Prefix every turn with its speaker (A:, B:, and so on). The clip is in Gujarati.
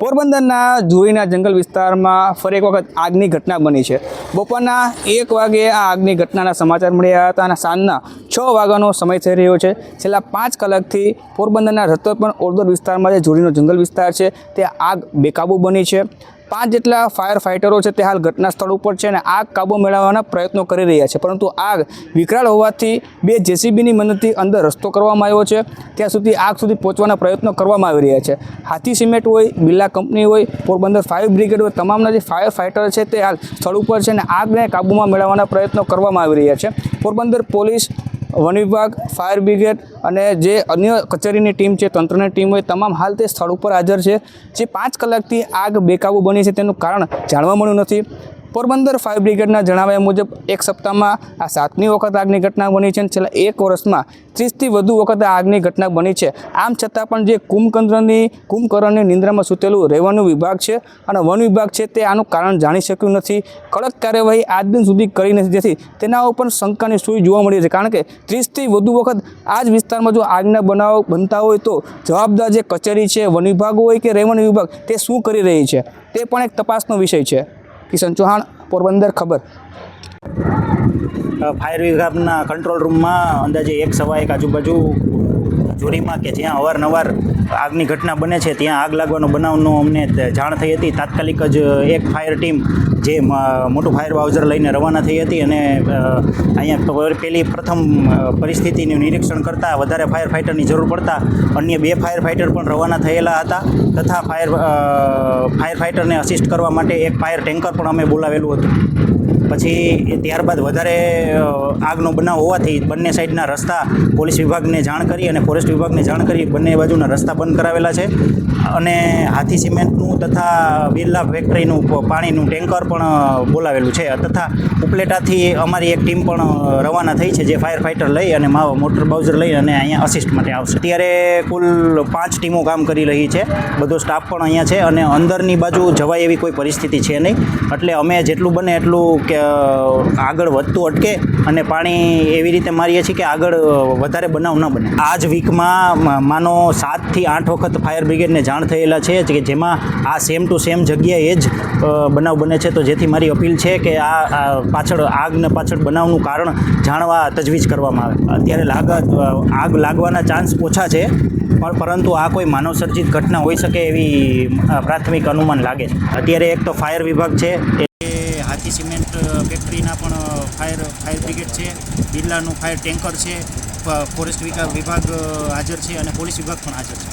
A: પોરબંદરના જુરીના જંગલ વિસ્તારમાં ફરી એક વખત આગની ઘટના બની છે. બપોરના એક વાગે આ આગની ઘટનાના સમાચાર મળ્યા હતા અને સાંજના છ વાગ્યાનો સમય થઈ રહ્યો છે. છેલ્લા પાંચ કલાકથી પોરબંદરના રતોપણ ઓરદોર વિસ્તારમાં જે જુરીનો જંગલ વિસ્તાર છે, તે આગ બેકાબુ બની છે. પાંચ જેટલા ફાયર ફાઇટરો છે તે હાલ ઘટના સ્થળ ઉપર છે અને આગ કાબુ મેળવવાના પ્રયત્નો કરી રહ્યા છે. પરંતુ આગ વિકરાળ હોવાથી બે જેસીબીની મદદથી અંદર રસ્તો કરવામાં આવ્યો છે. ત્યાં સુધી આગ સુધી પહોંચવાના પ્રયત્નો કરવામાં આવી રહ્યા છે. હાથી સિમેન્ટ હોય, બિરલા કંપની હોય, પોરબંદર ફાયર બ્રિગેડ હોય, તમામના જે ફાયર ફાઇટર છે તે હાલ સ્થળ ઉપર છે અને આગને કાબૂમાં મેળવવાના પ્રયત્નો કરવામાં આવી રહ્યા છે. પોરબંદર પોલીસ વન વિભાગ, ફાયર બ્રિગેડ અને જે અન્ય કચેરીની ટીમ છે, તંત્રની ટીમ હોય, તમામ હાલ તે સ્થળ ઉપર હાજર છે. જે પાંચ કલાકથી આગ બેકાબુ બની છે તેનું કારણ જાણવા મળ્યું નથી. પોરબંદર ફાયર બ્રિગેડના જણાવ્યા મુજબ, એક સપ્તાહમાં આ સાતમી વખત આગની ઘટના બની છે અને છેલ્લા એક વર્ષમાં ત્રીસથી વધુ વખત આ આગની ઘટના બની છે. આમ છતાં પણ જે કુંભકંદ્રની કુંભકરણની નિંદ્રામાં સૂતેલું રેવન્યુ વિભાગ છે અને વન વિભાગ છે તે આનું કારણ જાણી શક્યું નથી. કડક કાર્યવાહી આજ દિન સુધી કરી નથી જેથી તેના ઉપર શંકાની સૂઈ જોવા મળી છે. કારણ કે ત્રીસથી વધુ વખત આ જ વિસ્તારમાં જો આગના બનાવો બનતા હોય તો જવાબદાર જે કચેરી છે, વન વિભાગ હોય કે રેવન્યુ વિભાગ, તે શું કરી રહી છે? તે પણ એક તપાસનો વિષય છે. કિશન ચૌહાણ પોરબંદર ખબર.
B: ફાયર વિભાગના કંટ્રોલ રૂમમાં અંદાજે એક સવા એક આજુબાજુ જોડીમાં કે જ્યાં અવારનવાર આગની ઘટના બને છે, ત્યાં આગ લાગવાનો બનાવનો અમને જાણ થઈ હતી. તાત્કાલિક જ એક ફાયર ટીમ જે મોટું ફાયર બાઉઝર લઈને રવાના થઈ હતી અને અહીંયા પહેલી પ્રથમ પરિસ્થિતિનું નિરીક્ષણ કરતાં વધારે ફાયર ફાઇટરની જરૂર પડતા અન્ય બે ફાયર ફાઇટર પણ રવાના થયેલા હતા તથા ફાયર ફાયર ફાઇટરને અસિસ્ટ કરવા માટે એક ફાયર ટેન્કર પણ અમે બોલાવેલું હતું. પછી ત્યારબાદ વધારે આગનો બનાવ હોવાથી બંને સાઈડના રસ્તા પોલીસ વિભાગને જાણ કરી અને ફોરેસ્ટ વિભાગને જાણ કરી બંને બાજુના રસ્તા બંધ કરાવેલા છે. અને હાથી સિમેન્ટનું તથા બિરલા ફેક્ટરીનું પાણીનું ટેન્કર પણ બોલાવેલું છે. તથા ઉપલેટાથી અમારી એક ટીમ પણ રવાના થઈ છે, જે ફાયર ફાઇટર લઈ અને મોટર બાઉઝર લઈ અને અહીંયા અસિસ્ટ માટે આવશે. અત્યારે કુલ પાંચ ટીમો કામ કરી રહી છે. બધો સ્ટાફ પણ અહીંયા છે અને અંદરની બાજુ જવાય એવી કોઈ પરિસ્થિતિ છે નહીં. એટલે અમે જેટલું બને એટલું કે આગળ વધતું અટકે અને પાણી એવી રીતે મારીએ છીએ કે આગળ વધારે બનાવ ન બને. આ જ વીકમાં માનો સાતથી આઠ વખત ફાયર બ્રિગેડને જાણ થયેલા છે કે જેમાં આ સેમ ટુ સેમ જગ્યાએ જ બનાવ બને છે. તો જેથી મારી અપીલ છે કે આ પાછળ, આગને પાછળ બનાવનું કારણ જાણવા, તજવીજ કરવામાં આવે. અત્યારે લાગ આગ લાગવાના ચાન્સ ઓછા છે, પણ પરંતુ આ કોઈ માનવસર્જિત ઘટના હોઈ શકે એવી પ્રાથમિક અનુમાન લાગે છે. અત્યારે એક તો ફાયર વિભાગ છે, એ હાથી સિમેન્ટ ફેક્ટરીના પણ ફાયર ફાયર બ્રિગેડ છે, બિરલાનું ફાયર ટેન્કર છે ફોરેસ્ટ વિભાગ હાજર છે અને પોલીસ વિભાગ પણ હાજર છે.